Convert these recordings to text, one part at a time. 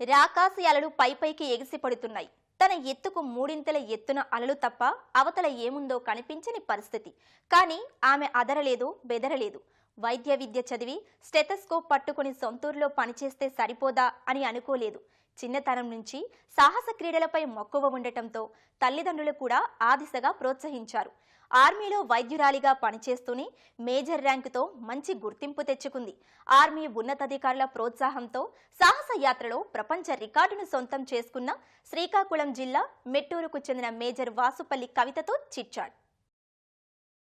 రాకాసి అలలు పై పైకి ఎగిసిపడుతున్నాయి తన ఎత్తుకు మూడింతల ఎత్తున అలలు తప్ప అవతల ఏముందో కనిపించని పరిస్థితి. కానీ ఆమె అదరలేదు బెదరలేదు. వైద్య విద్య చదివి స్టెథస్కోప్ పట్టుకుని సొంతూరులో పనిచేస్తే సరిపోదా అని అనుకోలేదు. చిన్నతనం నుంచి సాహస క్రీడలపై మక్కువ ఉండటంతో తల్లిదండ్రులు కూడా ఆ దిశగా ప్రోత్సహించారు. ఆర్మీలో వైద్యురాలిగా పనిచేస్తూనే మేజర్ ర్యాంకుతో మంచి గుర్తింపు తెచ్చుకుంది. ఆర్మీ ఉన్నతాధికారుల ప్రోత్సాహంతో సాహస యాత్రలో ప్రపంచ రికార్డును సొంతం చేసుకున్న శ్రీకాకుళం జిల్లా మెట్టూరుకు చెందిన మేజర్ వాసుపల్లి కవితతో చిట్చాడు.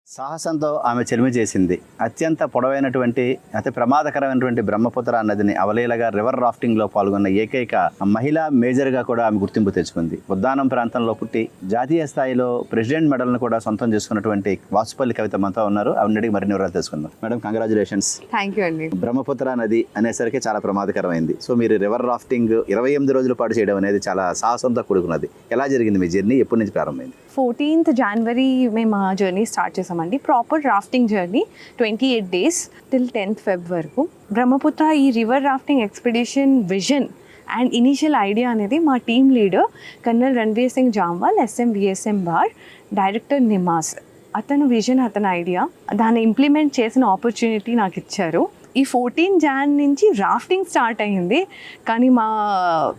సాహసంతో ఆమె చెలిమి చేసింది. అత్యంత పొడవైనటువంటి అతి ప్రమాదకరమైనటువంటి బ్రహ్మపుత్ర నదిని అవలీలగా రివర్ రాఫ్టింగ్లో పాల్గొన్న ఏకైక మహిళా మేజర్గా కూడా ఆమె గుర్తింపు తెచ్చుకుంది. ఉద్దానం ప్రాంతంలో పుట్టి జాతీయ స్థాయిలో ప్రెసిడెంట్ మెడల్ను కూడా సొంతం చేసుకున్నటువంటి వాసుపల్లి కవిత మనతో ఉన్నారు. ఆవిడకి మరిన్ని వివరాలు తెలుసుకుందాం. మేడం కంగ్రాచులేషన్స్ థ్యాంక్ యూ అండి. బ్రహ్మపుత్ర నది అనేసరికి చాలా ప్రమాదకరమైంది. సో మీరు రివర్ రాఫ్టింగ్ ఇరవై ఎనిమిది రోజుల పాటు చేయడం అనేది చాలా సాహసంతో కూడుకున్నది. ఎలా జరిగింది మీ జర్నీ? ఎప్పటి నుంచి ప్రారంభమైంది? ఫోర్టీన్త్ జనవరి మేము జర్నీ స్టార్ట్ చేసామండి proper rafting journey twenty eight days till tenth Feb వరకు. బ్రహ్మపుత్ర ఈ river rafting expedition vision and initial idea అనేది మా team leader colonel Ranveer Singh Jamwal SM VSM bar director NIMAS అతను విజన్ అతని idea దాన్ని implement చేసిన opportunity నాకు ఇచ్చారు. ఈ ఫోర్టీన్ జాన్ నుంచి రాఫ్టింగ్ స్టార్ట్ అయ్యింది. కానీ మా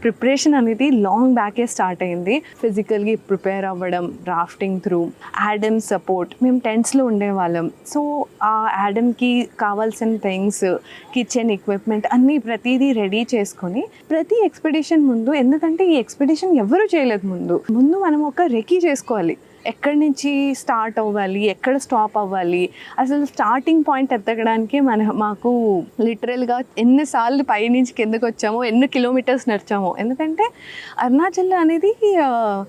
ప్రిపరేషన్ అనేది లాంగ్ బ్యాకే స్టార్ట్ అయ్యింది. ఫిజికల్గా ప్రిపేర్ అవ్వడం రాఫ్టింగ్ త్రూ యాడమ్ సపోర్ట్ మేము టెంట్స్లో ఉండేవాళ్ళం. సో ఆ యాడమ్కి కావాల్సిన థింగ్స్ కిచెన్ ఎక్విప్మెంట్ అన్నీ ప్రతిదీ రెడీ చేసుకొని ప్రతి ఎక్స్పెడిషన్ ముందు ఎందుకంటే ఈ ఎక్స్పెడిషన్ ఎవరు చేయలేదు ముందు. ముందు మనం ఒక రెకీ చేసుకోవాలి. ఎక్కడి నుంచి స్టార్ట్ అవ్వాలి? ఎక్కడ స్టాప్ అవ్వాలి? అసలు స్టార్టింగ్ పాయింట్ ఎత్తగడానికి మన మాకు లిటరల్గా ఎన్నిసార్లు పైనుంచి కిందకు వచ్చామో ఎన్ని కిలోమీటర్స్ నడిచామో. ఎందుకంటే అరుణాచల్ అనేది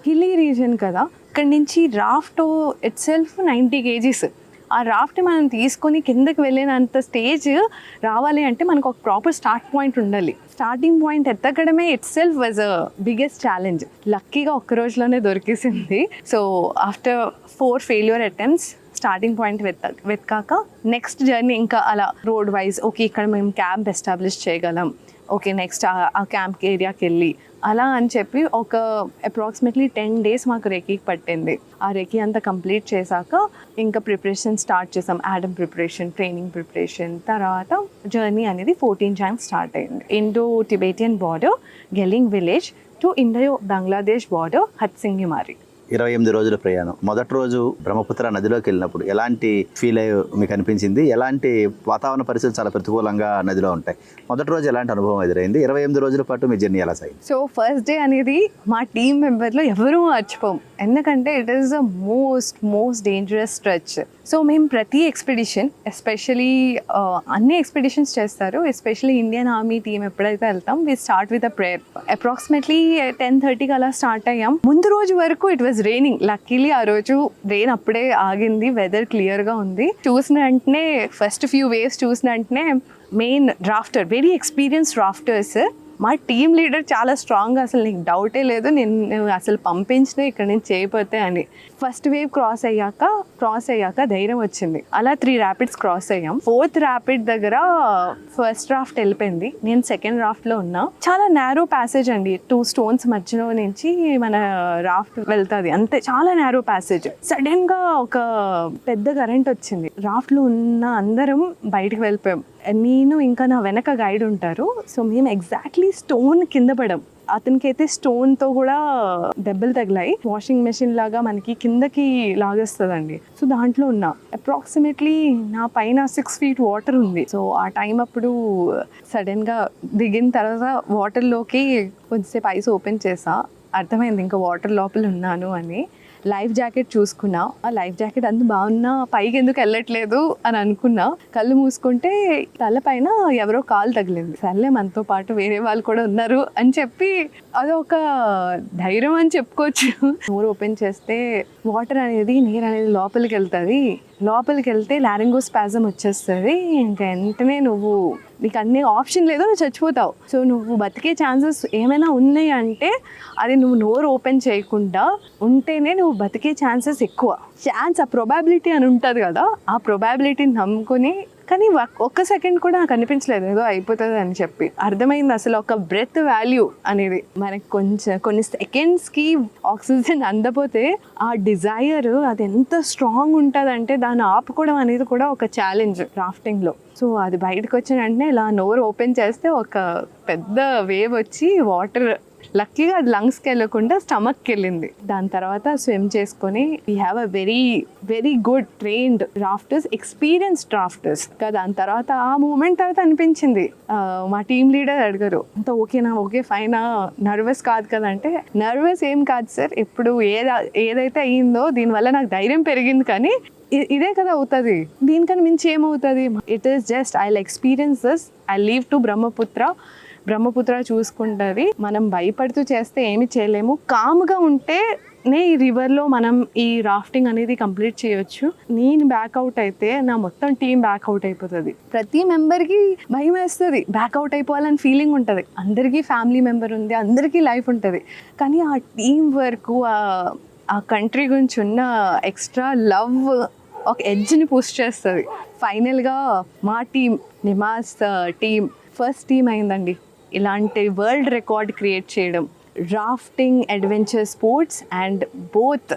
హిల్లీ రీజన్ కదా. అక్కడి నుంచి raft itself ninety kgs. ఆ రాఫ్ట్ మనం తీసుకొని కిందకి వెళ్ళినంత స్టేజ్ రావాలి అంటే మనకు ఒక ప్రాపర్ స్టార్ట్ పాయింట్ ఉండాలి. Starting point ఎత్తకడమే itself was a biggest challenge లక్కీగా ఒక్క రోజులోనే దొరికేసింది. So after four failure attempts starting point width వెతకాక నెక్స్ట్ జర్నీ ఇంకా అలా రోడ్ వైజ్ ఓకే ఇక్కడ మేము క్యాంప్ ఎస్టాబ్లిష్ చేయగలం. ఓకే నెక్స్ట్ ఆ క్యాంప్ ఏరియాకి వెళ్ళి అలా అని చెప్పి ఒక అప్రాక్సిమేట్లీ టెన్ డేస్ మాకు రెకీకి పట్టింది. ఆ రెకీ అంతా కంప్లీట్ చేశాక ఇంకా ప్రిపరేషన్ స్టార్ట్ చేసాం యాడమ్ ప్రిపరేషన్ ట్రైనింగ్ ప్రిపరేషన్ తర్వాత జర్నీ అనేది ఫోర్టీన్ జాన్ స్టార్ట్ అయింది. Indo Tibetan border Gelling village to Indo Bangladesh border Hatsingimari ఇరవై ఎనిమిది రోజుల ప్రయాణం. మొదటి రోజు బ్రహ్మపుత్ర నదిలోకి వెళ్ళినప్పుడు ఎలాంటి ఫీల్ అయ్యి మీకు అనిపించింది? ఎలాంటి వాతావరణ పరిస్థితులు చాలా ప్రతికూలంగా నదిలో ఉంటాయి. మొదటి రోజు ఎలాంటి అనుభవం ఎదురైంది? ఇరవై ఎనిమిది రోజుల పాటు మీ జర్నీ ఎలా సాగింది? సో ఫస్ట్ డే అనేది మా టీం మెంబర్లో ఎవరూ మర్చిపోం ఎందుకంటే it is the most most dangerous stretch so మేము ప్రతి ఎక్స్పెడిషన్ ఎస్పెషలీ అన్ని ఎక్స్పెడిషన్స్ చేస్తారు. ఎస్పెషలీ ఇండియన్ ఆర్మీ టీం ఎప్పుడైతే వెళ్తాం we start with a prayer approximately ten థర్టీకి అలా స్టార్ట్ అయ్యాం. ముందు రోజు వరకు ఇట్ వాజ్ రైనింగ్ లక్కీలీ ఆ రోజు రెయిన్ అప్పుడే ఆగింది. వెదర్ క్లియర్గా ఉంది. చూసిన వెంటనే ఫస్ట్ ఫ్యూ వేవ్స్ చూసిన వెంటనే main rafter very experience rafters మా టీం లీడర్ చాలా స్ట్రాంగ్ అసలు నీకు డౌటే లేదు. నేను అసలు పంపించిన ఇక్కడ నేను చేయబోతే అని. ఫస్ట్ వేవ్ క్రాస్ అయ్యాక క్రాస్ అయ్యాక ధైర్యం వచ్చింది. అలా త్రీ ర్యాపిడ్స్ క్రాస్ అయ్యాం. ఫోర్త్ ర్యాపిడ్ దగ్గర ఫస్ట్ రాఫ్ట్ వెళ్ళిపోయింది. నేను సెకండ్ రాఫ్ట్లో ఉన్నా. చాలా నేరో ప్యాసేజ్ అండి. టూ స్టోన్స్ మధ్యలో నుంచి మన రాఫ్ట్ వెళ్తుంది. అంతే చాలా నేరో ప్యాసేజ్ సడన్గా ఒక పెద్ద కరెంట్ వచ్చింది. రాఫ్ట్లో ఉన్న అందరం బయటకు వెళ్ళిపోయాం. నేను ఇంకా నా వెనక గైడ్ ఉంటారు. సో మేము ఎగ్జాక్ట్లీ స్టోన్ కింద పడాం. అతనికైతే స్టోన్తో కూడా దెబ్బలు తగిలాయి. వాషింగ్ మెషిన్ లాగా మనకి కిందకి లాగేస్తుందండి. సో దాంట్లో ఉన్నా అప్రాక్సిమేట్లీ నా పైన సిక్స్ ఫీట్ వాటర్ ఉంది. సో ఆ టైం అప్పుడు సడన్గా దిగిన తర్వాత వాటర్లోకి కొంచెంసేపు ఐస్ ఓపెన్ చేసా. అర్థమైంది ఇంకా వాటర్ లోపల ఉన్నాను అని. లైఫ్ జాకెట్ చూసుకున్నా ఆ లైఫ్ జాకెట్ అంత బాగున్నా పైకి ఎందుకు వెళ్ళట్లేదు? అని అనుకున్నా. కళ్ళు మూసుకుంటే తల పైన ఎవరో కాలు తగిలింది. సర్లే మనతో పాటు వేరే వాళ్ళు కూడా ఉన్నారు అని చెప్పి అదొక ధైర్యం అని చెప్పుకోవచ్చు. నోరు ఓపెన్ చేస్తే వాటర్ అనేది నీరు అనేది లోపలికి వెళ్తుంది. లోపలికి వెళ్తే లారింగో స్పాజం వచ్చేస్తుంది. ఇంకా వెంటనే నువ్వు నీకు అన్ని ఆప్షన్ లేదు నువ్వు చచ్చిపోతావు. సో నువ్వు బతికే ఛాన్సెస్ ఏమైనా ఉన్నాయి అంటే అది నువ్వు నోరు ఓపెన్ చేయకుండా ఉంటేనే నువ్వు బతికే ఛాన్సెస్ ఎక్కువ. ఛాన్స్ ఆ ప్రొబాబిలిటీ అని ఉంటుంది కదా ఆ ప్రొబాబిలిటీని నమ్ముకొని కానీ ఒక్క సెకండ్ కూడా నాకు అనిపించలేదు. ఏదో అయిపోతుంది అని చెప్పి. అర్థమైంది అసలు ఒక బ్రెత్ వాల్యూ అనేది. మనకి కొంచెం కొన్ని సెకండ్స్కి ఆక్సిజన్ అందపోతే ఆ డిజైర్ అది ఎంత స్ట్రాంగ్ ఉంటుందంటే దాన్ని ఆపుకోవడం అనేది కూడా ఒక ఛాలెంజ్ రాఫ్టింగ్లో సో అది బయటకు వచ్చిన వెంటనే ఇలా నోరు ఓపెన్ చేస్తే ఒక పెద్ద వేవ్ వచ్చి వాటర్ లక్కీగా అది లంగ్స్కి వెళ్ళకుండా స్టమక్కి వెళ్ళింది. దాని తర్వాత స్విమ్ చేసుకొని we have a very very good trained rafters experienced rafters ఇంకా దాని తర్వాత ఆ మూమెంట్ తర్వాత అనిపించింది. మా టీం లీడర్ అడిగారు అంత ఓకేనా ఓకే ఫైనా నర్వస్ కాదు కదా? అంటే నర్వస్ ఏం కాదు సార్ ఇప్పుడు ఏదా ఏదైతే అయ్యిందో దీనివల్ల నాకు ధైర్యం పెరిగింది కానీ ఇదే కదా అవుతుంది. దీనికన్నా మించి ఏమవుతుంది? It is just I experience this I leave to Brahmaputra Brahmaputra చూసుకుంటుంది. మనం భయపడుతూ చేస్తే ఏమి చేయలేము. కామ్గా ఉంటే నే ఈ రివర్లో మనం ఈ రాఫ్టింగ్ అనేది కంప్లీట్ చేయొచ్చు. నేను బ్యాక్అవుట్ అయితే నా మొత్తం టీం బ్యాక్అవుట్ అయిపోతుంది. ప్రతి మెంబర్కి భయం వేస్తుంది. బ్యాక్అవుట్ అయిపోవాలని ఫీలింగ్ ఉంటుంది. అందరికీ ఫ్యామిలీ మెంబర్ ఉంది అందరికీ లైఫ్ ఉంటుంది. కానీ ఆ టీం వర్క్ ఆ కంట్రీ గురించి ఉన్న ఎక్స్ట్రా లవ్ ఒక ఎడ్జ్ని పుష్ చేస్తుంది. ఫైనల్గా మా team NIMAS team first team అయిందండి. ఇలాంటి వరల్డ్ రికార్డ్ క్రియేట్ చేయడం. Rafting adventure sports and both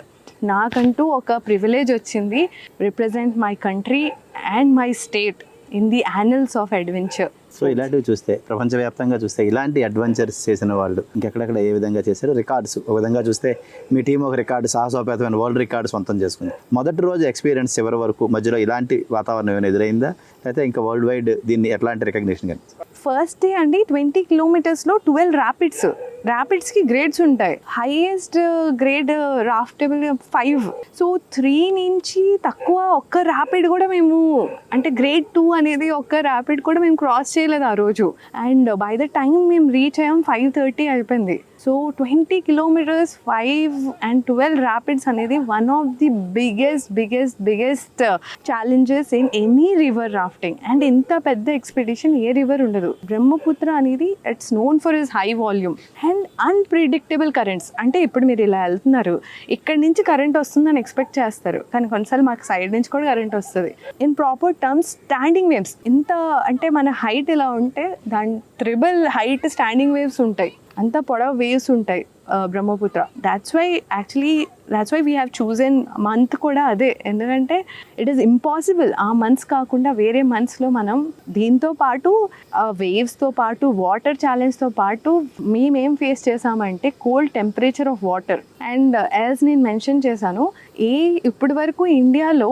నాకంటూ ఒక ప్రివిలేజ్ వచ్చింది. Represent my country and my state in the annals of adventure so ఇలాంటివి చూస్తే ప్రపంచవ్యాప్తంగా చూస్తే ఇలాంటి అడ్వెంచర్స్ చేసిన వాళ్ళు ఇంకెక్కడెక్కడ ఏ విధంగా చేశారు రికార్డ్స్ ఒక విధంగా చూస్తే మీ టీం ఒక రికార్డు సాహసోపేతమైన వరల్డ్ రికార్డు సొంతం చేసుకుంది. మొదటి రోజు ఎక్స్పీరియన్స్ చివరి వరకు మధ్యలో ఇలాంటి వాతావరణం ఏమైనా ఎదురైందా? అయితే ఇంకా వరల్డ్ వైడ్ దీన్ని ఎట్లాంటి రికగ్నిషన్ కానీ ఫస్ట్ డే అండి ట్వంటీ కిలోమీటర్స్లో ట్వెల్వ్ ర్యాపిడ్స్ ర్యాపిడ్స్కి గ్రేడ్స్ ఉంటాయి. Highest grade raftable five so three నుంచి తక్కువ ఒక్క ర్యాపిడ్ కూడా మేము అంటే గ్రేడ్ టూ అనేది ఒక్క ర్యాపిడ్ కూడా మేము క్రాస్ చేయలేదు ఆ రోజు. అండ్ బై ద టైం మేము రీచ్ అయ్యాం ఫైవ్ థర్టీ అయిపోయింది. So twenty kilometres five and twelve rapids అనేది one of the biggest biggest biggest challenges in any river rafting and ఇంత పెద్ద ఎక్స్పెడిషన్ ఏ రివర్ ఉండదు. బ్రహ్మపుత్ర అనేది it's known for is high volume and unpredictable currents అంటే ఇప్పుడు మీరు ఇలా వెళ్తున్నారు ఇక్కడి నుంచి కరెంట్ వస్తుందని ఎక్స్పెక్ట్ చేస్తారు. కానీ కొన్నిసార్లు మాకు సైడ్ నుంచి కూడా కరెంట్ వస్తుంది. In proper terms standing waves ఇంత అంటే మన హైట్ ఇలా ఉంటే దాని ట్రిబుల్ హైట్ స్టాండింగ్ వేవ్స్ ఉంటాయి. అంత పొడవు వేవ్స్ ఉంటాయి Brahmaputra. That's why actually that's why we have chosen month కూడా అదే. ఎందుకంటే ఇట్ ఈస్ ఇంపాసిబుల్ ఆ మంత్స్ కాకుండా వేరే మంత్స్లో మనం దీంతో పాటు వేవ్స్తో పాటు వాటర్ ఛాలెంజ్తో పాటు మేమేం ఫేస్ చేసామంటే cold temperature of water and as నేను మెన్షన్ చేశాను ఏ ఇప్పటి వరకు ఇండియాలో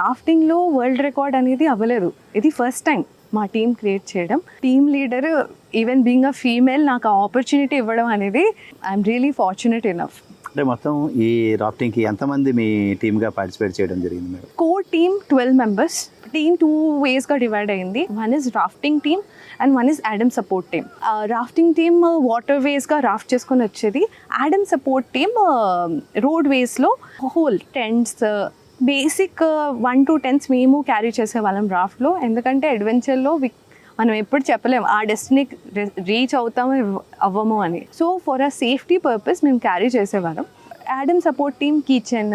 రాఫ్టింగ్లో వరల్డ్ రికార్డ్ అనేది అవ్వలేదు. ఇది ఫస్ట్ టైం మా టీం క్రియేట్ చేయడం. Team leader even being a female నాకు ఆ ఆపర్చునిటీ ఇవ్వడం అనేది ఐఎమ్ రియలీ ఫార్చునేట్ ఇనఫ్ అంటే మొత్తం ఈ రాఫ్టింగ్కి ఎంతమంది మీ టీమ్గా పార్టిసిపేట్ చేయడం జరిగింది madam? Core team twelve members team two వేస్గా divide అయింది. One is rafting team and one is adm support team rafting team water వేస్గా raft చేసుకొని వచ్చేది. Adam support team road వేస్లో whole tents basic one to tens మేము carry చేసేవాళ్ళం రాఫ్ట్లో ఎందుకంటే అడ్వెంచర్లో వి మనం ఎప్పుడు చెప్పలేం ఆ డెస్టినీ రీచ్ అవుతాము అవ్వము అని. So for a safety purpose మేము క్యారీ చేసేవాళ్ళం. Adm support team kitchen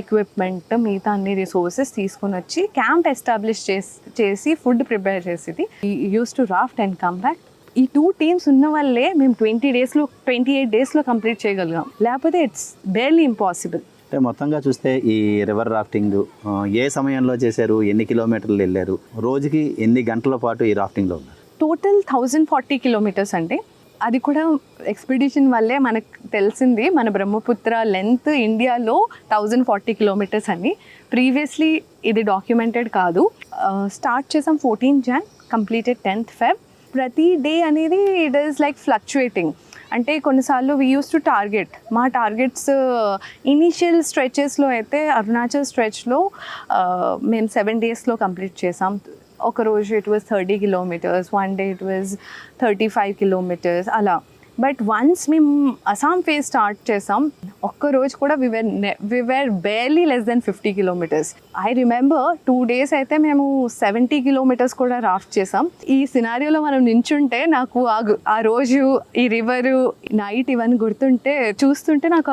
equipment మిగతా అన్ని రిసోర్సెస్ తీసుకొని వచ్చి క్యాంప్ ఎస్టాబ్లిష్ చేసి చేసి ఫుడ్ ప్రిపేర్ చేసేది. Use to raft and come back ఈ టూ టీమ్స్ ఉన్న వల్లే మేము ట్వంటీ డేస్లో ట్వంటీ ఎయిట్ డేస్లో కంప్లీట్ చేయగలిగాం. లేకపోతే ఇట్స్ బేర్లీ ఇంపాసిబుల్ అంటే మొత్తంగా చూస్తే ఈ రివర్ రాఫ్టింగ్ ఏ సమయంలో చేశారు ఎన్ని కిలోమీటర్లు వెళ్ళారు రోజుకి ఎన్ని గంటల పాటు ఈ రాఫ్టింగ్లో ఉన్నారు? టోటల్ థౌజండ్ ఫార్టీ కిలోమీటర్స్ అండి. అది కూడా ఎక్స్పిడిషన్ వల్లే మనకు తెలిసింది. మన బ్రహ్మపుత్ర లెంత్ ఇండియాలో థౌజండ్ ఫార్టీ కిలోమీటర్స్ అని ప్రీవియస్లీ ఇది డాక్యుమెంటెడ్ కాదు. స్టార్ట్ చేసాం fourteen Jan completed tenth Feb. ప్రతి డే అనేది ఇట్ ఈస్ లైక్ ఫ్లక్చుయేటింగ్. అంటే కొన్నిసార్లు వీ యూస్ టు టార్గెట్ మా టార్గెట్స్ ఇనీషియల్ స్ట్రెచెస్లో అయితే అరుణాచల్ స్ట్రెచ్లో uh, మేము సెవెన్ డేస్లో కంప్లీట్ చేసాం. ఒక రోజు it was thirty kilometres one day it was thirty five kilometres అలా. బట్ వన్స్ మేము అస్సాం ఫేజ్ స్టార్ట్ చేసాం ఒక్క రోజు కూడా we were we were barely less than fifty kilometres I remember two days అయితే మేము సెవెంటీ కిలోమీటర్స్ కూడా రాఫ్ట్ చేసాం. ఈ సినారియోలో మనం నించుంటే నాకు ఆ ఆ రోజు ఈ రివరు నైట్ ఇవన్నీ గుర్తుంటే చూస్తుంటే నాకు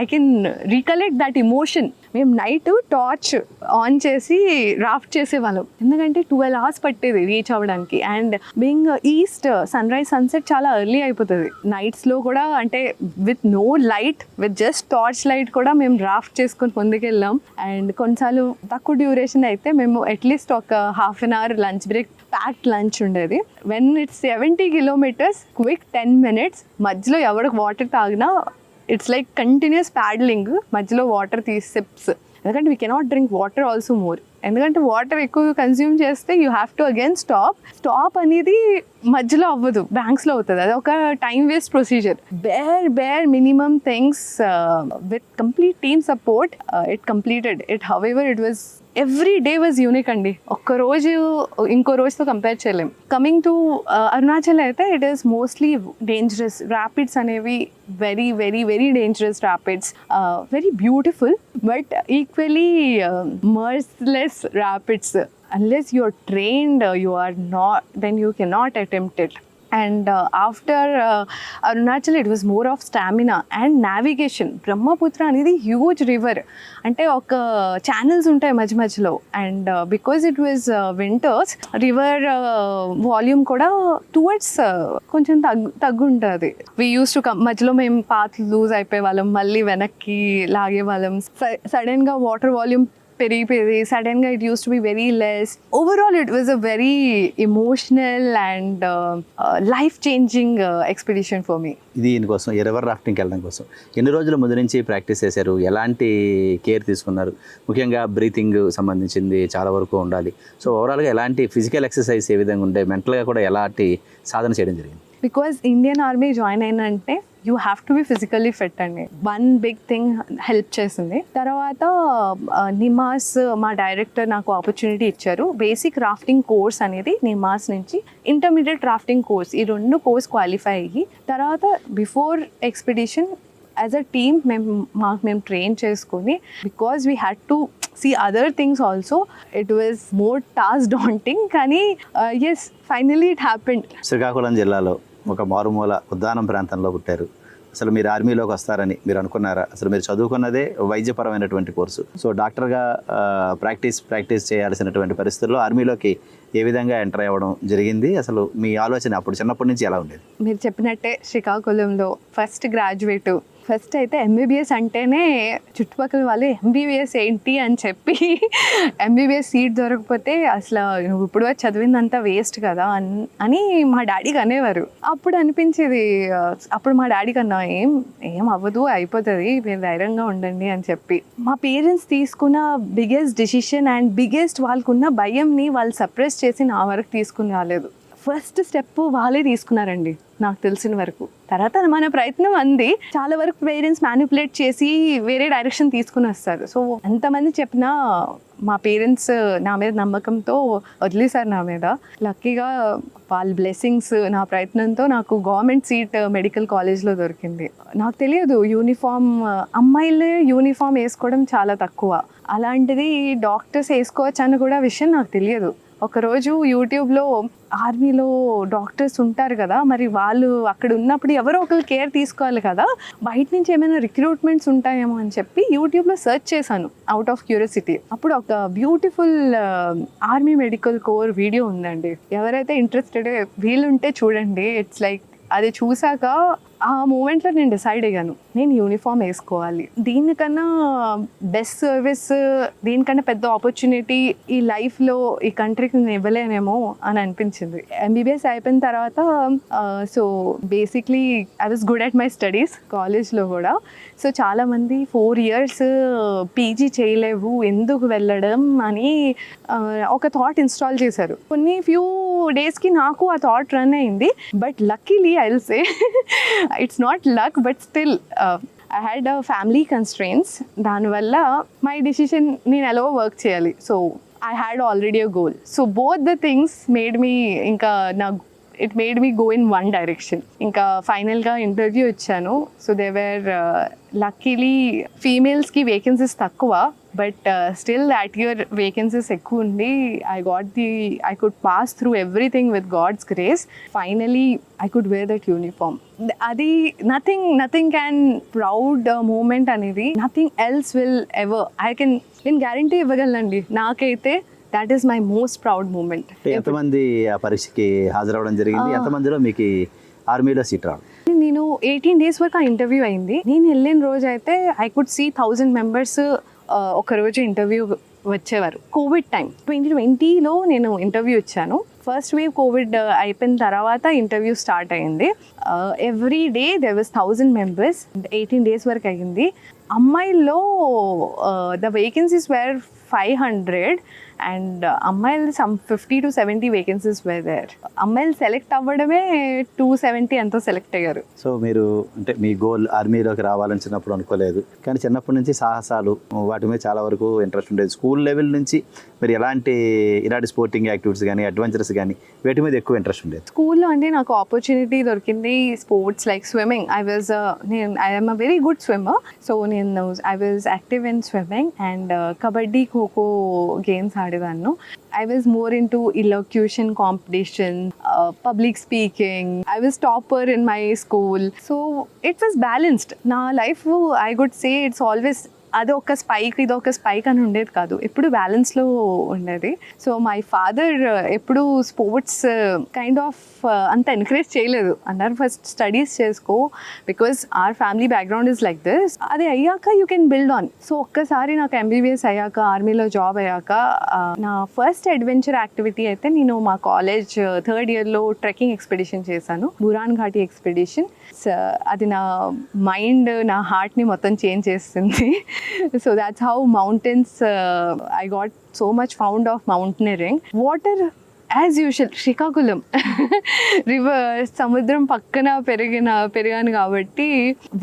I can recollect that emotion మేము నైట్ టార్చ్ ఆన్ చేసి రాఫ్ట్ చేసేవాళ్ళం. ఎందుకంటే ట్వెల్వ్ అవర్స్ పట్టేది రీచ్ అవ్వడానికి. And being east sunrise sunset చాలా ఎర్లీ అయిపోతుంది. నైట్స్లో కూడా అంటే with no light with just torch light కూడా మేము రాఫ్ట్ చేసుకొని ముందుకెళ్ళాం. అండ్ కొన్నిసార్లు తక్కువ డ్యూరేషన్ అయితే మేము అట్లీస్ట్ ఒక half an hour lunch break packed lunch ఉండేది. When it's seventy kilometres quick ten minutes మధ్యలో ఎవరికి వాటర్ తాగినా ఇట్స్ లైక్ కంటిన్యూస్ ప్యాడ్లింగ్ మధ్యలో వాటర్ తీసి సిప్స్ ఎందుకంటే we cannot drink water also more ఎందుకంటే వాటర్ ఎక్కువ కన్జ్యూమ్ చేస్తే you have to again stop stop అనేది మధ్యలో అవ్వదు బ్యాంక్స్లో అవుతుంది. అది ఒక time waste procedure bare bare minimum things with complete team support it completed it however it was every day was unique అండి. ఒక్క రోజు ఇంకో రోజుతో కంపేర్ చేయలేం. కమింగ్ టు అరుణాచల్ అయితే it is mostly dangerous rapids అనేవి very very very dangerous rapids very beautiful but equally merciless rapids unless you are trained you are నాట్ దెన్ you cannot attempt it. It and after Arunachal it was more of stamina and navigation Brahmaputra అనేది huge river అంటే ఒక channels ఉంటాయి మధ్య మధ్యలో. And because it was winters river volume కూడా towards uh, కొంచెం తగ్గు తగ్గుంటుంది. వీ యూస్ టు మధ్యలో మేము పాత్ లూజ్ అయిపోయే వాళ్ళం మళ్ళీ వెనక్కి లాగే వాళ్ళం సడన్గా వాటర్ వాల్యూమ్ పెరిగిపోయేది. సడన్గా it used to be very less overall it was a very emotional and life changing expedition for me దీనికోసం ఈ రివర్ రాఫ్టింగ్కి వెళ్ళడం కోసం. ఎన్ని రోజుల ముందు నుంచి ప్రాక్టీస్ చేశారు? ఎలాంటి కేర్ తీసుకున్నారు? ముఖ్యంగా బ్రీతింగ్ సంబంధించింది చాలా వరకు ఉండాలి. సో ఓవరాల్గా ఎలాంటి ఫిజికల్ ఎక్సర్సైజ్ ఏ విధంగా ఉండే మెంటల్గా కూడా ఎలాంటి సాధన చేయడం జరిగింది? Because Indian army join అయినంటే you have to be physically fit అండి వన్ బిగ్ థింగ్ హెల్ప్ చేసింది. తర్వాత నిమాస్ మా డైరెక్టర్ నాకు ఆపర్చునిటీ ఇచ్చారు. బేసిక్ రాఫ్టింగ్ కోర్స్ అనేది నిమాస్ నుంచి ఇంటర్మీడియట్ రాఫ్టింగ్ కోర్స్ ఈ రెండు కోర్స్ క్వాలిఫై అయ్యి తర్వాత before expedition as a team మేము మాకు మేము ట్రైన్ చేసుకొని because we had to see other things also it was more task daunting కానీ yes finally it happened. Srikakulam జిల్లాలో ఒక మారుమూల ఉద్దానం ప్రాంతంలో పుట్టారు. అసలు మీరు ఆర్మీలోకి వస్తారని మీరు అనుకున్నారా? అసలు మీరు చదువుకున్నదే వైద్యపరమైనటువంటి కోర్సు. సో డాక్టర్గా ప్రాక్టీస్ ప్రాక్టీస్ చేయాల్సినటువంటి పరిస్థితుల్లో ఆర్మీలోకి ఏ విధంగా ఎంటర్ అవ్వడం జరిగింది? అసలు మీ ఆలోచన అప్పుడు చిన్నప్పటి నుంచి ఎలా ఉండేది? మీరు చెప్పినట్టే శ్రీకాకుళంలో ఫస్ట్ గ్రాడ్యుయేట్ ఫస్ట్ అయితే ఎంబీబీఎస్ అంటేనే చుట్టుపక్కల వాళ్ళు ఎంబీబీఎస్ ఏంటి అని చెప్పి ఎంబీబీఎస్ సీట్ దొరకకపోతే అసలు నువ్వు ఇప్పుడు చదివిందంతా వేస్ట్ కదా అని మా డాడీకి అనేవారు అప్పుడు అనిపించేది అప్పుడు మా డాడీకి అన్నా ఏం ఏం అవ్వదు అయిపోతుంది మీరు ధైర్యంగా ఉండండి అని చెప్పి. మా పేరెంట్స్ తీసుకున్న బిగ్గెస్ట్ డిసిషన్ అండ్ బిగ్గెస్ట్ వాళ్ళకున్న భయంని వాళ్ళు సప్రెస్ చేసి నా వరకు తీసుకుని రాలేదు. ఫస్ట్ స్టెప్ వాళ్ళే తీసుకున్నారండి. నాకు తెలిసిన వరకు. తర్వాత మన ప్రయత్నం అంది. చాలా వరకు పేరెంట్స్ మ్యానిపులేట్ చేసి వేరే డైరెక్షన్ తీసుకుని వస్తారు. సో ఎంతమంది చెప్పినా మా పేరెంట్స్ నా మీద నమ్మకంతో వదిలేశారు నా మీద. లక్కీగా వాళ్ళ బ్లెస్సింగ్స్ నా ప్రయత్నంతో నాకు గవర్నమెంట్ సీట్ మెడికల్ కాలేజ్లో దొరికింది. నాకు తెలియదు యూనిఫామ్ అమ్మాయిలే యూనిఫామ్ వేసుకోవడం చాలా తక్కువ. అలాంటిది డాక్టర్స్ వేసుకోవచ్చు అని కూడా విషయం నాకు తెలియదు. ఒకరోజు యూట్యూబ్లో ఆర్మీలో డాక్టర్స్ ఉంటారు కదా మరి వాళ్ళు అక్కడ ఉన్నప్పుడు ఎవరో ఒకరు కేర్ తీసుకోవాలి కదా బయట నుంచి ఏమైనా రిక్రూట్మెంట్స్ ఉంటాయేమో అని చెప్పి యూట్యూబ్లో సెర్చ్ చేశాను అవుట్ ఆఫ్ క్యూరియాసిటీ అప్పుడు ఒక beautiful army medical corps video ఉందండి. ఎవరైతే ఇంట్రెస్టెడ్ వీలుంటే చూడండి. ఇట్స్ లైక్ అది చూసాక ఆ మూమెంట్లో నేను డిసైడ్ అయ్యాను. నేను యూనిఫామ్ వేసుకోవాలి. దీనికన్నా బెస్ట్ సర్వీస్ దీనికన్నా పెద్ద ఆపర్చునిటీ ఈ లైఫ్లో ఈ కంట్రీకి నేను ఇవ్వలేనేమో అని అనిపించింది. ఎంబీబీఎస్ అయిపోయిన తర్వాత so basically I was good at my studies కాలేజ్లో కూడా. సో చాలామంది ఫోర్ ఇయర్స్ పీజీ చేయలేవు ఎందుకు వెళ్ళడం అని ఒక థాట్ ఇన్స్టాల్ చేశారు. కొన్ని ఫ్యూ డేస్కి నాకు ఆ థాట్ రన్ అయింది. But luckily I will say it's not luck but still I had family constraints దానివల్ల మై డిసిషన్ నేను ఎలా వర్క్ చేయాలి? So I had already a goal so both the things made me ఇంకా నా it made me go in one direction ఇంకా ఫైనల్గా interview ఇచ్చాను. So దేవర్ luckily ఫీమేల్స్కి వేకెన్సీస్ తక్కువ. But still that year vacancies ఎక్కువ ఉండి I got the I could pass through everything with God's grace finally I could wear that uniform అది nothing nothing can proud moment అనేది nothing else will ever I can నేను guarantee ఇవ్వగలనండి. నాకైతే that is my most proud moment ఎంతమంది ఆ పరీక్షకి హాజరవడం జరిగింది? ఎంతమందిలో మీకు ఆర్మీలో సీట్ రావడం? నేను ఎయిటీన్ డేస్ వరకు ఆ ఇంటర్వ్యూ అయింది. నేను వెళ్ళిన రోజు అయితే I could see thousand members ఒకరోజు ఇంటర్వ్యూ వచ్చేవారు. Covid time. ట్వంటీ ట్వంటీలో నేను ఇంటర్వ్యూ ఇచ్చాను. ఫస్ట్ వేవ్ కోవిడ్ అయిపోయిన తర్వాత ఇంటర్వ్యూ స్టార్ట్ అయింది. Every day there was thousand members eighteen days వరకు అయింది అమ్మాయిల్లో the vacancies were five hundred and అమ్మాయిలు some fifty to seventy vacancies were there అమ్మాయిలు సెలెక్ట్ అవ్వడమే టూ సెవెంటీ ఎంతో సెలెక్ట్ అయ్యారు. సో మీరు అంటే మీ గోల్ ఆర్మీలోకి రావాలని చిన్నప్పుడు అనుకోలేదు. కానీ చిన్నప్పటి నుంచి సాహసాలు వాటి మీద చాలా వరకు ఇంట్రెస్ట్ ఉండేది. స్కూల్ లెవెల్ నుంచి మీరు ఎలాంటి ఇలాంటి స్పోర్టింగ్ యాక్టివిటీస్ కానీ అడ్వెంచర్స్ కానీ వీటి మీద ఎక్కువ ఇంట్రెస్ట్ ఉండేది? స్కూల్లో అంటే నాకు ఆపర్చునిటీ దొరికింది sports like swimming I was నేను I'm a very good swimmer so నేను I was active in swimming and kabaddi kho kho games ఆడేదాన్ని I was more into elocution competition public speaking I was topper in my school so it was balanced నా life I would say it's always అది ఒక spike ఇది ఒక spike అని ఉండేది కాదు. ఎప్పుడు బ్యాలెన్స్లో ఉండేది. సో మై ఫాదర్ ఎప్పుడు స్పోర్ట్స్ కైండ్ ఆఫ్ అంత ఎంకరేజ్ చేయలేదు. అన్నారు ఫస్ట్ స్టడీస్ చేసుకో because our family background is like this అది అయ్యాక you can build on so ఒక్కసారి నాకు ఎంబీబీఎస్ అయ్యాక ఆర్మీలో జాబ్ అయ్యాక uh, నా ఫస్ట్ అడ్వెంచర్ యాక్టివిటీ అయితే నేను మా కాలేజ్ థర్డ్ ఇయర్లో ట్రెక్కింగ్ ఎక్స్పెడిషన్ చేశాను. బురాన్ ఘాటి ఎక్స్పెడిషన్ అది నా మైండ్ నా హార్ట్ని మొత్తం చేంజ్ చేస్తుంది so that's how mountains, uh, I got so much fond of mountaineering. Water as usual Srikakulam river సముద్రం పక్కన పెరిగిన పెరిగాను కాబట్టి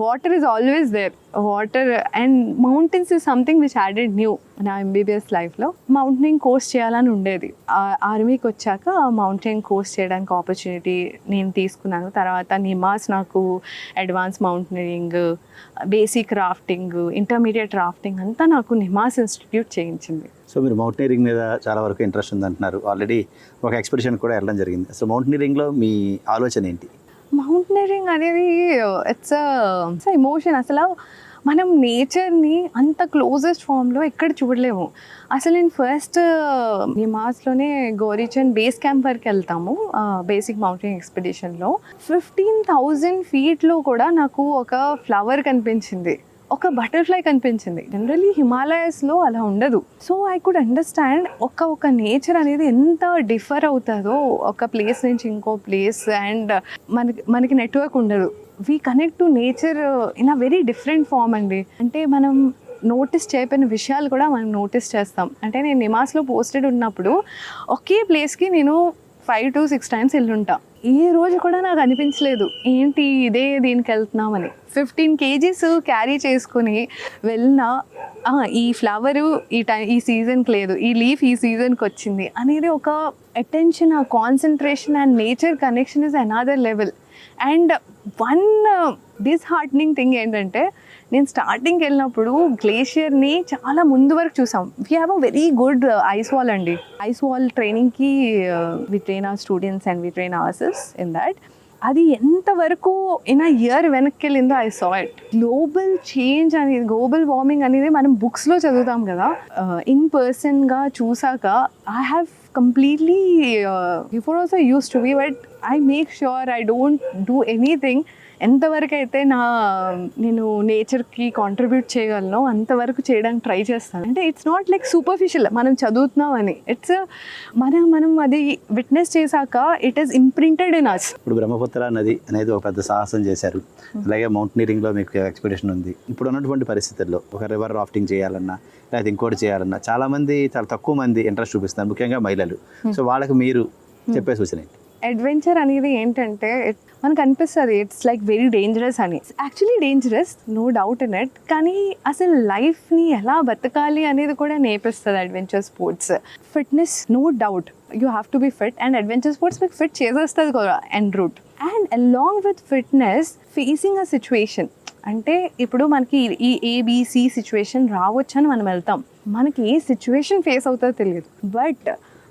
water is always there water and mountains is something which added new నా MBBS లైఫ్లో mountaineering course చేయాలని ఉండేది. ఆర్మీకి వచ్చాక మౌంటైన్ కోర్స్ చేయడానికి ఆపర్చునిటీ నేను తీసుకున్నాను. తర్వాత నిమాస్ నాకు advance mountaineering basic rafting intermediate rafting అంతా నాకు నిమాస్ ఇన్స్టిట్యూట్ చేయించింది. సో మీరు మౌంటైనరింగ్ మీద చాలా వరకు ఇంట్రెస్ట్ ఉంది అంటున్నారు ఆల్రెడీ ఒక ఎక్స్పెడిషన్ కూడా వెళ్ళడం జరిగింది. సో మౌంటైనరింగ్లో మీ ఆలోచన ఏంటి? మౌంటైనరింగ్ అనేది ఇట్స్ ఇట్స్ ఎమోషన్ అసలు మనం నేచర్ని అంత క్లోజెస్ట్ ఫామ్లో ఎక్కడ చూడలేము. అసలు నేను ఫస్ట్ నిమాస్లోనే గోరీచంద్ బేస్ క్యాంప్ వరకు వెళ్తాము బేసిక్ మౌంటైన్ ఎక్స్పెడిషన్లో ఫిఫ్టీన్ థౌజండ్ ఫీట్లో కూడా నాకు ఒక ఫ్లవర్ కనిపించింది. ఒక బటర్ఫ్లై కనిపించింది. జనరలీ హిమాలయస్లో అలా ఉండదు. సో ఐ కుడ్ అండర్స్టాండ్ ఒక ఒక నేచర్ అనేది ఎంత డిఫర్ అవుతుందో ఒక ప్లేస్ నుంచి ఇంకో ప్లేస్ అండ్ మనకి మనకి నెట్వర్క్ ఉండదు. We connect to nature in a very different form అండి. అంటే మనం నోటీస్ చేయబడిన విషయాలు కూడా మనం నోటీస్ చేస్తాం. అంటే నేను నిమాస్లో పోస్టెడ్ ఉన్నప్పుడు ఒకే ప్లేస్కి నేను ఫైవ్ టు సిక్స్ టైమ్స్ వెళ్ళుంటా. ఈ రోజు కూడా నాకు అనిపించలేదు. ఏంటి ఇదే దీనికి వెళ్తున్నామని. ఫిఫ్టీన్ కేజీస్ క్యారీ చేసుకుని వెళ్ళినా ఈ ఫ్లవరు ఈ టైం ఈ సీజన్కి లేదు. ఈ లీఫ్ ఈ సీజన్కి వచ్చింది అనేది ఒక అటెన్షన్ ఆ concentration and nature connection is another level and one disheartening thing ఏంటంటే నేను స్టార్టింగ్కి వెళ్ళినప్పుడు గ్లేషియర్ని చాలా ముందు వరకు చూసాం. We have a very good ice wall అండి. ఐస్ వాల్ ట్రైనింగ్కి we train our students and we train ourselves in that అది ఎంతవరకు ఇన్ అ ఇయర్ వెనక్కి వెళ్ళిందో I saw it global change అనేది గ్లోబల్ వార్మింగ్ అనేది మనం బుక్స్లో చదువుతాం కదా. Uh, ఇన్ పర్సన్గా చూసాక I have completely before also used to be but I make sure I don't do anything ఎంతవరకు అయితే నా నేను నేచర్కి కాంట్రిబ్యూట్ చేయగలను అంతవరకు చేయడానికి ట్రై చేస్తాను. అంటే ఇట్స్ నాట్ లైక్ సూపర్ఫిషియల్ మనం చదువుతున్నాం అని ఇట్స్ మనం మనం అది విట్నెస్ చేశాక it is imprinted in us ఇప్పుడు బ్రహ్మపుత్ర నది అనేది ఒక పెద్ద సాహసం చేశారు. అలాగే మౌంటనీరింగ్లో మీకు ఎక్స్పెడిషన్ ఉంది. ఇప్పుడు ఉన్నటువంటి పరిస్థితుల్లో ఒక రివర్ రాఫ్టింగ్ చేయాలన్నా లేకపోతే ఇంకోటి చేయాలన్నా చాలా మంది చాలా తక్కువ మంది ఇంట్రెస్ట్ చూపిస్తారు ముఖ్యంగా మహిళలు. సో వాళ్ళకి మీరు చెప్పే సూచన ఏంటి? అడ్వెంచర్ అనేది ఏంటంటే మనకు అనిపిస్తుంది ఇట్స్ లైక్ వెరీ డేంజరస్ అని. Actually dangerous no doubt in it కానీ అసలు లైఫ్ని ఎలా బతకాలి అనేది కూడా నేర్పిస్తుంది adventure sports. Fitness no doubt you have to be fit and adventure sports మీకు ఫిట్ చేసేస్తుంది కూడా end route and along with fitness facing a situation అంటే ఇప్పుడు మనకి ఈ ఏబిసి సిచ్యువేషన్ రావచ్చు అని మనం వెళ్తాం. మనకి ఏ సిచ్యువేషన్ ఫేస్ అవుతుందో తెలియదు. బట్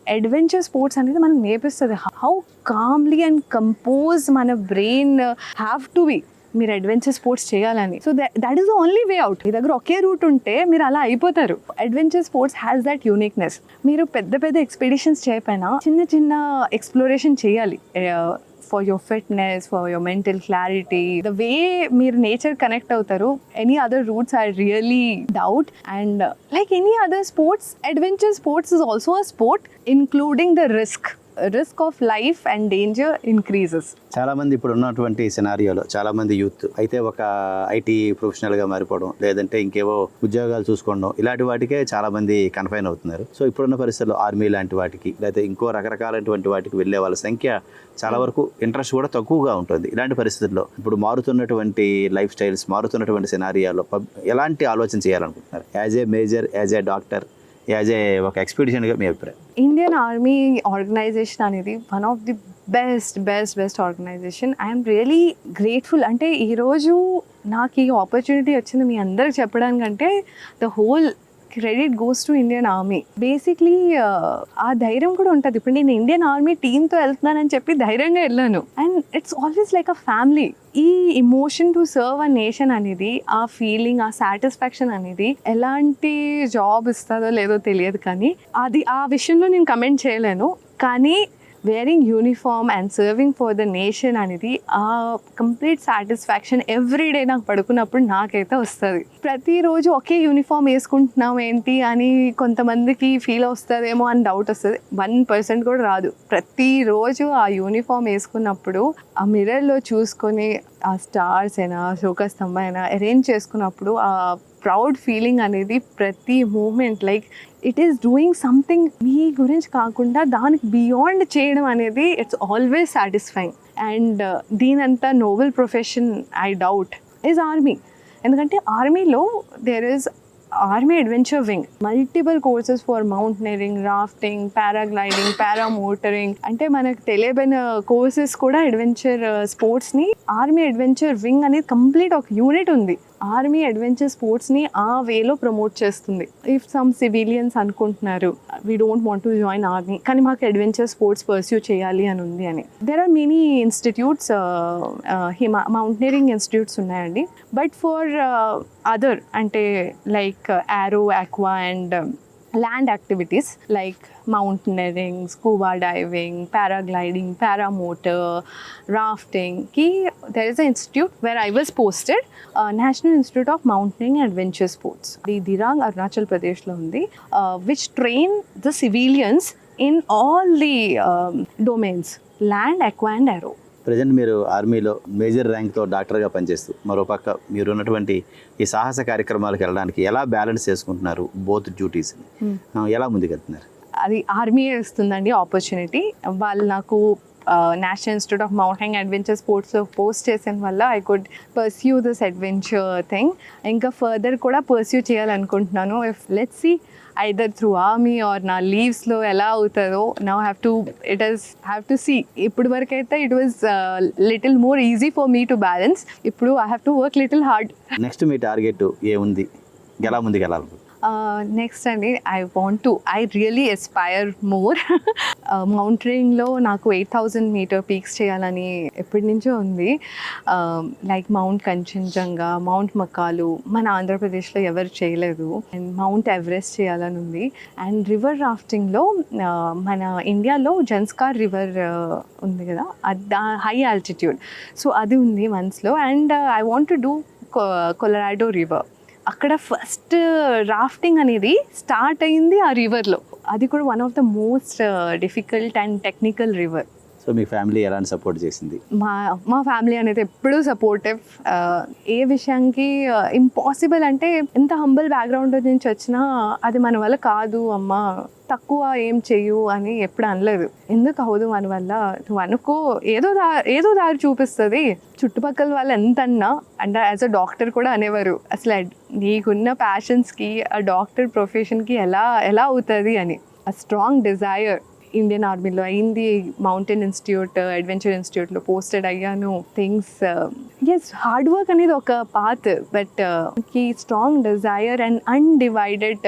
అడ్వెంచర్ స్పోర్ట్స్ అనేది మనం నేర్పిస్తుంది. హౌ కామ్లీ అండ్ కంపోజ్ మన బ్రెయిన్ హ్యావ్ టు బి మీరు అడ్వెంచర్ స్పోర్ట్స్ చేయాలని. So that is the only way out మీ దగ్గర ఒకే రూట్ ఉంటే మీరు అలా అయిపోతారు. Adventure sports has that uniqueness మీరు పెద్ద పెద్ద ఎక్స్పెడిషన్స్ చేయకపోయినా చిన్న చిన్న ఎక్స్ప్లోరేషన్ చేయాలి. For your fitness for your mental clarity the way మీరు నేచర్ కనెక్ట్ అవుతారు any other routes I really doubt and like any other sports adventure sports is also a sport including the risk risk of life and danger increases చాలా మంది ఇప్పుడు ఉన్నటువంటి సినారియోలో చాలా మంది youth అయితే ఒక ఐటీ ప్రొఫెషనల్గా మారిపోవడం లేదంటే ఇంకేవో ఉద్యోగాలు చూసుకోవడం ఇలాంటి వాటికే చాలా మంది కన్ఫైన్ అవుతున్నారు. సో ఇప్పుడున్న పరిస్థితుల్లో ఆర్మీ లాంటి వాటికి లేకపోతే ఇంకో రకరకాలైనటువంటి వాటికి వెళ్ళే వాళ్ళ సంఖ్య చాలా వరకు ఇంట్రెస్ట్ కూడా తక్కువగా ఉంటుంది. ఇలాంటి పరిస్థితుల్లో ఇప్పుడు మారుతున్నటువంటి లైఫ్ స్టైల్స్ మారుతున్నటువంటి సినారియాలో ఎలాంటి ఆలోచన చేయాలనుకుంటున్నారు? As a major as a doctor as a ఒక ఎక్స్పీడిషన్గా మీ అభిప్రాయం. ఇండియన్ ఆర్మీ ఆర్గనైజేషన్ అనేది one of the best best best organisation I'm really grateful అంటే ఈరోజు నాకు ఈ ఆపర్చునిటీ వచ్చింది మీ అందరికి చెప్పడానికంటే the whole credit goes to Indian army. Basically ఆ ధైర్యం కూడా ఉంటుంది. ఇప్పుడు నేను ఇండియన్ ఆర్మీ టీంతో వెళ్తున్నానని చెప్పి ధైర్యంగా వెళ్ళాను. And it's always like a family. ఈ emotion to serve a nation అనేది ఆ ఫీలింగ్ ఆ సాటిస్ఫాక్షన్ అనేది ఎలాంటి జాబ్ ఇస్తుందో లేదో తెలియదు కానీ అది ఆ విషయంలో నేను కమెంట్ చేయలేను. కానీ wearing uniform and serving for the nation అనేది ఆ కంప్లీట్ సాటిస్ఫాక్షన్ ఎవ్రీ డే నాకు పడుకున్నప్పుడు నాకైతే వస్తుంది. ప్రతిరోజు ఒకే యూనిఫామ్ వేసుకుంటున్నాం ఏంటి అని కొంతమందికి ఫీల్ వస్తుందేమో అని డౌట్ వస్తుంది. వన్ పర్సెంట్ కూడా రాదు. ప్రతిరోజు ఆ యూనిఫామ్ వేసుకున్నప్పుడు ఆ మిర్రర్లో చూసుకొని ఆ స్టార్స్ అయినా శోకస్తంభ అయినా అరేంజ్ చేసుకున్నప్పుడు ఆ ప్రౌడ్ ఫీలింగ్ అనేది ప్రతి moment like it is doing something మీ గురించి కాకుండా దానికి బియాండ్ చేయడం అనేది it's always satisfying and దీనంతా noble profession I doubt is army ఎందుకంటే ఆర్మీలో there is army adventure wing multiple courses for mountaineering rafting paragliding paramotoring అంటే మనకు తెలియబడిన కోర్సెస్ కూడా అడ్వెంచర్ స్పోర్ట్స్ని ఆర్మీ అడ్వెంచర్ వింగ్ అనేది కంప్లీట్ ఒక యూనిట్ ఉంది. ఆర్మీ అడ్వెంచర్ స్పోర్ట్స్ని ఆ వేలో ప్రమోట్ చేస్తుంది. ఇఫ్ సమ్ సివిలియన్స్ అనుకుంటున్నారు we don't want to join army కానీ మాకు అడ్వెంచర్ స్పోర్ట్స్ పర్స్యూ చేయాలి అని ఉంది అని. దెర్ ఆర్ మెనీ ఇన్స్టిట్యూట్స్ హిమా మౌంటైనరింగ్ ఇన్స్టిట్యూట్స్ ఉన్నాయండి. బట్ ఫర్ అదర్ అంటే like aero aqua and land activities like mountaineering scuba diving paragliding paramotor రాఫ్టింగ్కి there is a institute where I was posted national institute of mountaineering adventure sports the Dirang Arunachal ప్రదేశ్లో ఉంది which train the civilians in all the domains land aqua and aero present మీరు ఆర్మీలో major ర్యాంక్తో డాక్టర్గా పనిచేస్తూ మరోపక్క మీరు ఉన్నటువంటి ఈ సాహస కార్యక్రమాలకు వెళ్ళడానికి ఎలా బ్యాలెన్స్ చేసుకుంటున్నారు బోత్ డ్యూటీస్? ఎలా ముందుకెళ్తున్నారు? అది ఆర్మీ ఇస్తుందండి ఆపర్చునిటీ. వాళ్ళు నాకు national institute of mountain adventure స్పోర్ట్స్లో పోస్ట్ చేసిన వల్ల I could pursue this adventure thing. ఇంకా ఫర్దర్ కూడా పర్స్యూ చేయాలనుకుంటున్నాను. If let see either through army or నా లీవ్స్లో ఎలా అవుతుందో నా have to it is have to see ఇప్పుడు వరకు అయితే it was little more easy for me to balance ఇప్పుడు I have to work little hard next me target ఏముంది? ఎలా ముందుకెళ్ళాలి? నెక్స్ట్ అండి I want to I really aspire more మౌంటైనింగ్లో నాకు eight thousand metre peaks చేయాలని ఎప్పటి నుంచో ఉంది. Like mount Kanchenjunga mount Makalu మన ఆంధ్రప్రదేశ్లో ఎవరు చేయలేదు. అండ్ మౌంట్ ఎవరెస్ట్ చేయాలని ఉంది. అండ్ రివర్ రాఫ్టింగ్లో మన ఇండియాలో జన్స్కార్ రివర్ ఉంది కదా. అది హై ఆల్టిట్యూడ్ సో అది ఉంది మనసులో and I want to do Colorado river అక్కడ ఫస్ట్ రాఫ్టింగ్ అనేది స్టార్ట్ అయింది ఆ రివర్లో అది కూడా one of the most difficult and technical river so me family ఎలాంటి సపోర్ట్ చేసింది? మా మా ఫ్యామిలీ అనేది ఎప్పుడూ సపోర్టివ్ ఏ విషయానికి ఇంపాసిబుల్ అంటే ఎంత హంబల్ బ్యాక్గ్రౌండ్ నుంచి వచ్చినా అది మన వల్ల కాదు అమ్మ. తక్కువ ఏం చెయ్యు అని ఎప్పుడు అనలేదు. ఎందుకు అవదు మన వల్ల? నువ్వు అనుకో ఏదో దా ఏదో దారి చూపిస్తుంది. చుట్టుపక్కల వాళ్ళు ఎంత అన్నా అంటే యాజ్ అ డాక్టర్ కూడా అనేవారు. అసలు నీకున్న ప్యాషన్స్కి ఆ డాక్టర్ ప్రొఫెషన్కి ఎలా ఎలా అవుతుంది అని. ఆ స్ట్రాంగ్ డిజైర్ ఇండియన్ ఆర్మీలో అయింది. మౌంటైన్ ఇన్స్టిట్యూట్ అడ్వెంచర్ ఇన్స్టిట్యూట్లో పోస్టెడ్ అయ్యాను. థింగ్స్ ఎస్ హార్డ్ వర్క్ అనేది ఒక path బట్కి strong desire and undivided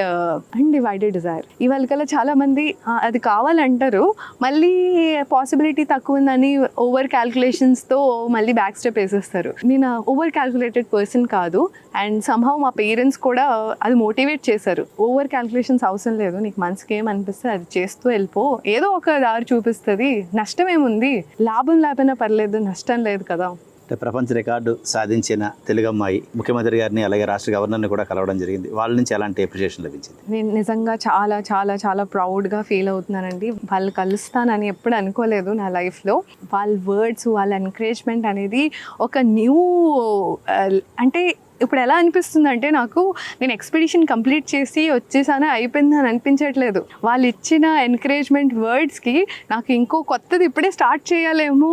undivided desire ఇవాళ కల్లా చాలా మంది అది కావాలంటారు. మళ్ళీ పాసిబిలిటీ తక్కువ ఉందని ఓవర్ క్యాల్కులేషన్స్తో మళ్ళీ బ్యాక్ స్టెప్ వేసేస్తారు. నేను ఓవర్ క్యాల్కులేటెడ్ పర్సన్ కాదు. అండ్ సంహవ్ మా పేరెంట్స్ కూడా అది మోటివేట్ చేశారు. ఓవర్ క్యాల్కులేషన్స్ అవసరం లేదు. నీకు మనసుకి ఏం అనిపిస్తే అది చేస్తూ వెళ్ళిపో. ఏదో ఒక దారి చూపిస్తుంది. నష్టం ఏముంది లాభం లేకపోయినా పర్లేదు నష్టం లేదు కదా. అంటే ప్రపంచ రికార్డు సాధించిన తెలుగు అమ్మాయి ముఖ్యమంత్రి గారిని అలాగే రాష్ట్ర గవర్నర్ని కూడా కలవడం జరిగింది. వాళ్ళ నుంచి ఎలాంటి అప్రిషియేషన్ లభించింది? నేను నిజంగా చాలా చాలా చాలా ప్రౌడ్గా ఫీల్ అవుతున్నానండి. వాళ్ళు కలుస్తానని ఎప్పుడు అనుకోలేదు నా లైఫ్లో వాళ్ళ వర్డ్స్ వాళ్ళ ఎంకరేజ్మెంట్ అనేది ఒక న్యూ అంటే ఇప్పుడు ఎలా అనిపిస్తుంది అంటే నాకు నేను ఎక్స్పెడిషన్ కంప్లీట్ చేసి వచ్చేసానే అయిపోయింది అని అనిపించట్లేదు. వాళ్ళు ఇచ్చిన ఎంకరేజ్మెంట్ వర్డ్స్కి నాకు ఇంకో కొత్తది ఇప్పుడే స్టార్ట్ చేయాలేమో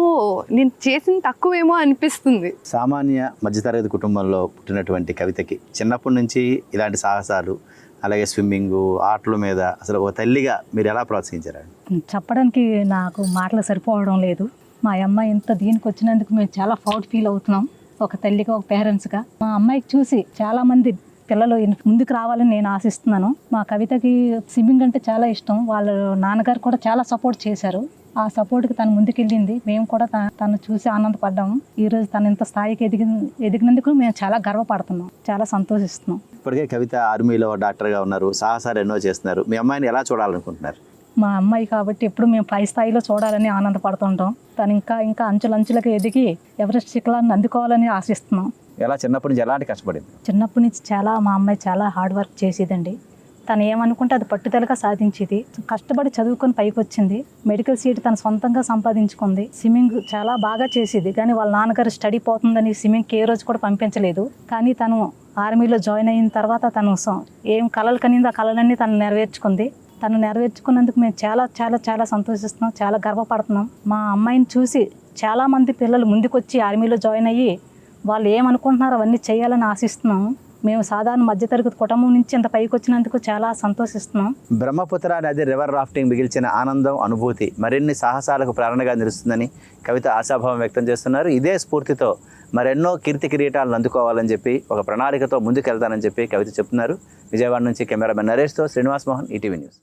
నేను చేసిన తక్కువేమో అనిపిస్తుంది. సామాన్య మధ్యతరగతి కుటుంబంలో పుట్టినటువంటి కవితకి చిన్నప్పటి నుంచి ఇలాంటి సాహసాలు అలాగే స్విమ్మింగ్ ఆటల మీద అసలు ఒక తల్లిగా మీరు ఎలా ప్రోత్సహించారు చెప్పడానికి నాకు మాటలు సరిపోవడం లేదు. మా అమ్మాయి ఇంత దీనికి వచ్చినందుకు మేము చాలా ప్రౌడ్ ఫీల్ అవుతున్నాం. ఒక తల్లిగా ఒక పేరెంట్స్గా మా అమ్మాయికి చూసి చాలా మంది పిల్లలు ముందుకు రావాలని నేను ఆశిస్తున్నాను. మా కవితకి స్విమ్మింగ్ అంటే చాలా ఇష్టం. వాళ్ళ నాన్నగారు కూడా చాలా సపోర్ట్ చేశారు. ఆ సపోర్ట్కి తను ముందుకెళ్ళింది. మేము కూడా తను చూసి ఆనందపడ్డాము. ఈ రోజు తను ఇంత స్థాయికి ఎదిగి ఎదిగినందుకు మేము చాలా గర్వపడుతున్నాం. చాలా సంతోషిస్తున్నాం. ఇప్పటికే కవిత ఆర్మీలో డాక్టర్గా ఉన్నారు. సాహసాలు ఎన్నో చేస్తున్నారు. మీ అమ్మాయిని ఎలా చూడాలనుకుంటున్నారు? మా అమ్మాయి కాబట్టి ఎప్పుడు మేము పై స్థాయిలో చూడాలని ఆనందపడుతుంటాం. తను ఇంకా ఇంకా అంచులంచులకు ఎదిగి ఎవరెస్ట్ శిఖరాన్ని అందుకోవాలని ఆశిస్తున్నాం. ఎలా చిన్నప్పటి నుంచి ఎలాంటి కష్టపడింది? చిన్నప్పటి నుంచి చాలా మా అమ్మాయి చాలా హార్డ్ వర్క్ చేసేదండి. తను ఏమనుకుంటే అది పట్టుదలగా సాధించేది. కష్టపడి చదువుకొని పైకి వచ్చింది. మెడికల్ సీట్ తను సొంతంగా సంపాదించుకుంది. స్విమ్మింగ్ చాలా బాగా చేసేది. కానీ వాళ్ళ నాన్నగారు స్టడీ పోతుందని స్విమ్మింగ్కి ఏ రోజు కూడా పంపించలేదు. కానీ తను ఆర్మీలో జాయిన్ అయిన తర్వాత తను ఏం కలలు కనిందో ఆ కళలన్నీ తను నెరవేర్చుకుంది. తను నెరవేర్చుకున్నందుకు మేము చాలా చాలా చాలా సంతోషిస్తున్నాం చాలా గర్వపడుతున్నాం. మా అమ్మాయిని చూసి చాలామంది పిల్లలు ముందుకొచ్చి ఆర్మీలో జాయిన్ అయ్యి వాళ్ళు ఏమనుకుంటున్నారో అవన్నీ చేయాలని ఆశిస్తున్నాము. మేము సాధారణ మధ్యతరగతి కుటుంబం నుంచి ఇంత పైకి వచ్చినందుకు చాలా సంతోషిస్తున్నాం. బ్రహ్మపుత్ర నది రివర్ రాఫ్టింగ్ మిగిల్చిన ఆనందం అనుభూతి మరిన్ని సాహసాలకు ప్రేరణగా నిలుస్తుందని కవిత ఆశాభావం వ్యక్తం చేస్తున్నారు. ఇదే స్ఫూర్తితో మరెన్నో కీర్తి కిరీటాలను అందుకోవాలని చెప్పి ఒక ప్రణాళికతో ముందుకెళ్తానని చెప్పి కవిత చెప్తున్నారు. విజయవాడ నుంచి కెమెరామెన్ నరేష్తో శ్రీనివాస్ మోహన్ ఈటీవీ న్యూస్.